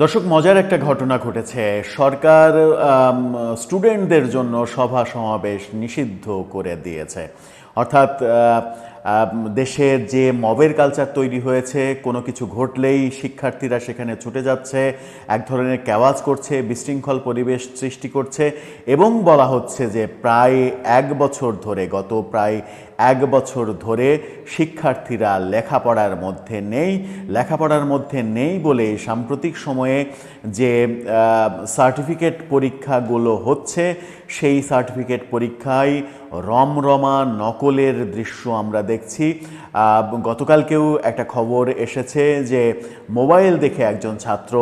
দর্শক মজার একটা ঘটনা ঘটেছে। সরকার স্টুডেন্টদের জন্য সভা সমাবেশ নিষিদ্ধ করে দিয়েছে। অর্থাৎ দেশের যে মবের কালচার তৈরি হয়েছে, কোনো কিছু ঘটলেই শিক্ষার্থীরা সেখানে ছুটে যাচ্ছে, এক ধরনের ক্যাওয়াজ করছে, বিশৃঙ্খল পরিবেশ সৃষ্টি করছে এবং বলা হচ্ছে যে প্রায় এক বছর ধরে, গত প্রায় এক বছর ধরে শিক্ষার্থীরা লেখাপড়ার মধ্যে নেই, লেখাপড়ার মধ্যে নেই বলে সাম্প্রতিক সময়ে যে সার্টিফিকেট পরীক্ষাগুলো হচ্ছে, সেই সার্টিফিকেট পরীক্ষায় রমরমা নকলের দৃশ্য আমরা দেখছি। গতকালকেও একটা খবর এসেছে যে মোবাইল দেখে একজন ছাত্র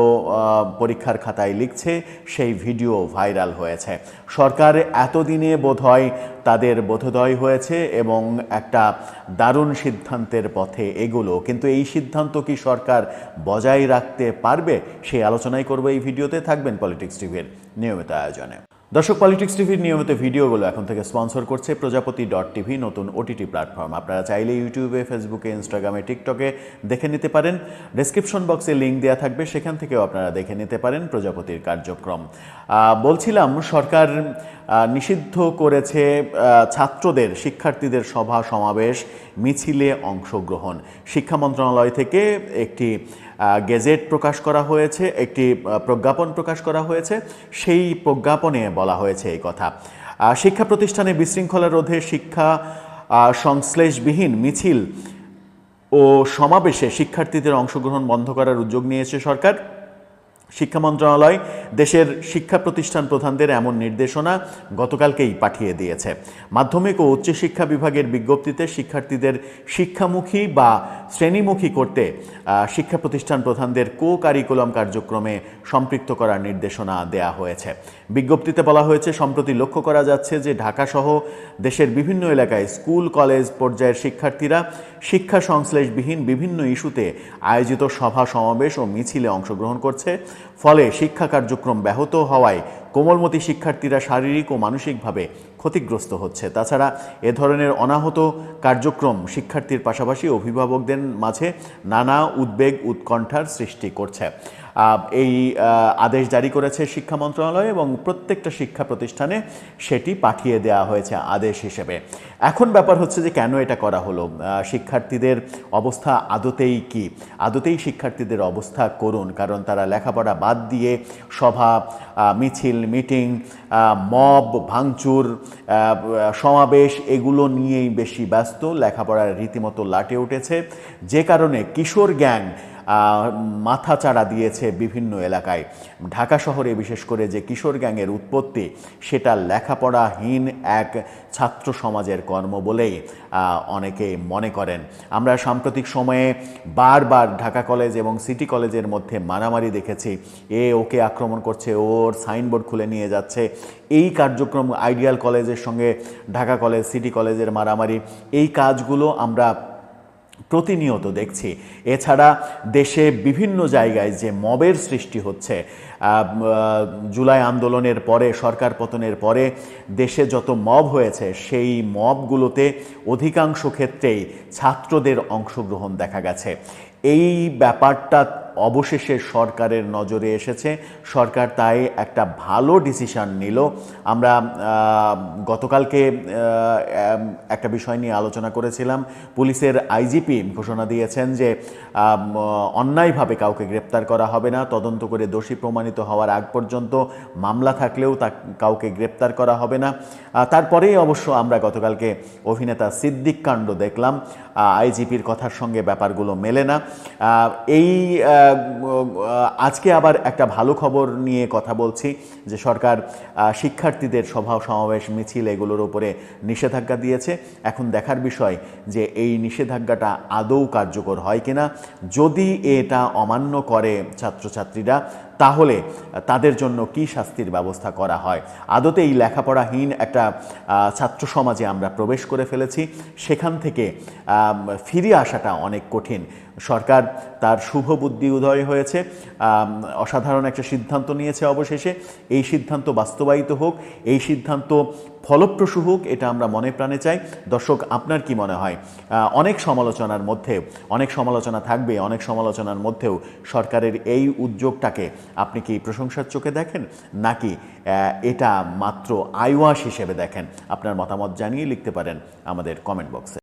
পরীক্ষার খাতায় লিখছে, সেই ভিডিও ভাইরাল হয়েছে। সরকার এতদিনে বোধহয় তাদের বোধোদয় হয়েছে এবং একটা দারুণ সিদ্ধান্তের পথে এগুলো। কিন্তু এই সিদ্ধান্ত কি সরকার বজায় রাখতে পারবে সেই আলোচনাই করব এই ভিডিওতে। থাকবেন পলিটিক্স টিভির নিয়মিত আয়োজনে। দর্শক পলিটিক্স টিভির নিয়মিত ভিডিওগুলো এখন থেকে স্পন্সর করছে প্রজাপতি ডট টিভি নতুন ওটিটি প্ল্যাটফর্ম আপনারা চাইলে ইউটিউবে ফেসবুকে ইনস্টাগ্রামে টিকটকে দেখে নিতে পারেন। ডেসক্রিপশন বক্সে লিঙ্ক দেওয়া থাকবে, সেখান থেকেও আপনারা দেখে নিতে পারেন প্রজাপতির কার্যক্রম। বলছিলাম, সরকার নিষিদ্ধ করেছে ছাত্রদের, শিক্ষার্থীদের সভা সমাবেশ, মিছিলে অংশগ্রহণ। শিক্ষা মন্ত্রণালয় থেকে একটি গেজেট প্রকাশ করা হয়েছে, একটি প্রজ্ঞাপন প্রকাশ করা হয়েছে। সেই প্রজ্ঞাপনে বলা হয়েছে এই কথা। শিক্ষা প্রতিষ্ঠানে বিশৃঙ্খলা রোধে শিক্ষা সংশ্লেষবিহীন মিছিল ও সমাবেশে শিক্ষার্থীদের অংশগ্রহণ বন্ধ করার উদ্যোগ নিয়েছে সরকার। শিক্ষা মন্ত্রণালয় দেশের শিক্ষা প্রতিষ্ঠান প্রধানদের এমন নির্দেশনা গতকালকেই পাঠিয়ে দিয়েছে। মাধ্যমিক ও উচ্চশিক্ষা বিভাগের বিজ্ঞপ্তিতে শিক্ষার্থীদের শিক্ষামুখী বা শ্রেণীমুখী করতে শিক্ষা প্রতিষ্ঠান প্রধানদের কো কারিকুলাম কার্যক্রমে সম্পৃক্ত করার নির্দেশনা দেয়া হয়েছে। বিজ্ঞপ্তিতে বলা হয়েছে, সম্প্রতি লক্ষ্য করা যাচ্ছে যে ঢাকাসহ দেশের বিভিন্ন এলাকায় স্কুল, কলেজ পর্যায়ের শিক্ষার্থীরা শিক্ষা সংশ্লেষবিহীন বিভিন্ন ইস্যুতে আয়োজিত সভা সমাবেশ ও মিছিলে অংশগ্রহণ করছে। ফলে শিক্ষা কার্যক্রম ব্যাহত হওয়ায় কোমলমতি শিক্ষার্থীরা শারীরিক ও মানসিকভাবে ক্ষতিগ্রস্ত হচ্ছে। তাছাড়া এ ধরনের অনাহত কার্যক্রম শিক্ষার্থীর পাশাপাশি অভিভাবকদের মাঝে নানা উদ্বেগ, উৎকণ্ঠার সৃষ্টি করছে। এই আদেশ জারি করেছে শিক্ষা মন্ত্রণালয় এবং প্রত্যেকটা শিক্ষা প্রতিষ্ঠানে সেটি পাঠিয়ে দেওয়া হয়েছে আদেশ হিসেবে। এখন ব্যাপার হচ্ছে যে কেন এটা করা হলো? শিক্ষার্থীদের অবস্থা আদতেই কি? আদতেই শিক্ষার্থীদের অবস্থা করুন, কারণ তারা লেখাপড়া বাদ দিয়ে সভা মিছিল, মিটিং মব, ভাঙচুর সমাবেশ এগুলো নিয়েই বেশি ব্যস্ত লেখাপড়ার রীতিমতো লাটে উঠেছে। যে কারণে কিশোর গ্যাং আহ, মাথা চাড়া দিয়েছে বিভিন্ন এলাকায়। ঢাকা শহরে বিশেষ করে যে কিশোর গ্যাংয়ের উৎপত্তি সেটা লেখাপড়াহীন এক ছাত্র সমাজের কর্ম বলেই অনেকে মনে করেন। আমরা সাম্প্রতিক সময়ে বারবার ঢাকা কলেজ এবং সিটি কলেজের মধ্যে মারামারি দেখেছি। এ ওকে আক্রমণ করছে ওর সাইনবোর্ড খুলে নিয়ে যাচ্ছে। এই কার্যক্রম আইডিয়াল কলেজের সঙ্গে ঢাকা কলেজ সিটি কলেজের মারামারি এই কাজগুলো আমরা প্রতিনিয়ত দেখছি। এছাড়া দেশে বিভিন্ন জায়গায় যে মবের সৃষ্টি হচ্ছে জুলাই আন্দোলনের পরে, সরকার পতনের পরে দেশে যত মব হয়েছে, সেই মবগুলোতে অধিকাংশ ক্ষেত্রেই ছাত্রদের অংশগ্রহণ দেখা গেছে। এই ব্যাপারটা অবশেষে সরকারের নজরে এসেছে। সরকার তাই একটা ভালো ডিসিশান নিল। আমরা গতকালকে একটা বিষয় নিয়ে আলোচনা করেছিলাম। পুলিশের আইজিপি ঘোষণা দিয়েছেন যে অন্যায়ভাবে কাউকে গ্রেপ্তার করা হবে না। তদন্ত করে দোষী প্রমাণিত হওয়ার আগ পর্যন্ত মামলা থাকলেও তা, কাউকে গ্রেপ্তার করা হবে না। তারপরেই অবশ্য আমরা গতকালকে অভিনেতা সিদ্দিক কাণ্ড দেখলাম। আইজিপির কথার সঙ্গে ব্যাপারগুলো মেলে না। এই আজকে আবার একটা ভালো খবর নিয়ে কথা বলছি, যে সরকার শিক্ষার্থীদের সভা সমাবেশ মিছিল এগুলোর উপরে নিষেধাজ্ঞা দিয়েছে। এখন দেখার বিষয় যে এই নিষেধাজ্ঞাটা আদৌ কার্যকর হয় কিনা। যদি এটা অমান্য করে ছাত্রছাত্রীরা তাহলে তাদের জন্য কি শাস্তির ব্যবস্থা করা হয়? আদতে এই লেখাপড়াহীন একটা ছাত্র সমাজে আমরা প্রবেশ করে ফেলেছি। সেখান থেকে ফিরে আসাটা অনেক কঠিন। সরকার তার শুভ বুদ্ধি উদয় হয়েছে অসাধারণ একটা সিদ্ধান্ত নিয়েছে অবশেষে। এই সিদ্ধান্ত বাস্তবায়িত হোক, এই সিদ্ধান্ত ফলপ্রসূ হোক, এটা আমরা মনে প্রাণে চাই। দর্শক, আপনার কি মনে হয়? অনেক সমালোচনার মধ্যে অনেক সমালোচনা থাকবে, অনেক সমালোচনার মধ্যেও সরকারের এই উদ্যোগটাকে আপনি কি প্রশংসার চোখে দেখেন? নাকি এটা মাত্র আইওয়াশ হিসেবে দেখেন? আপনার মতামত জানিয়ে লিখতে পারেন আমাদের কমেন্ট বক্সে।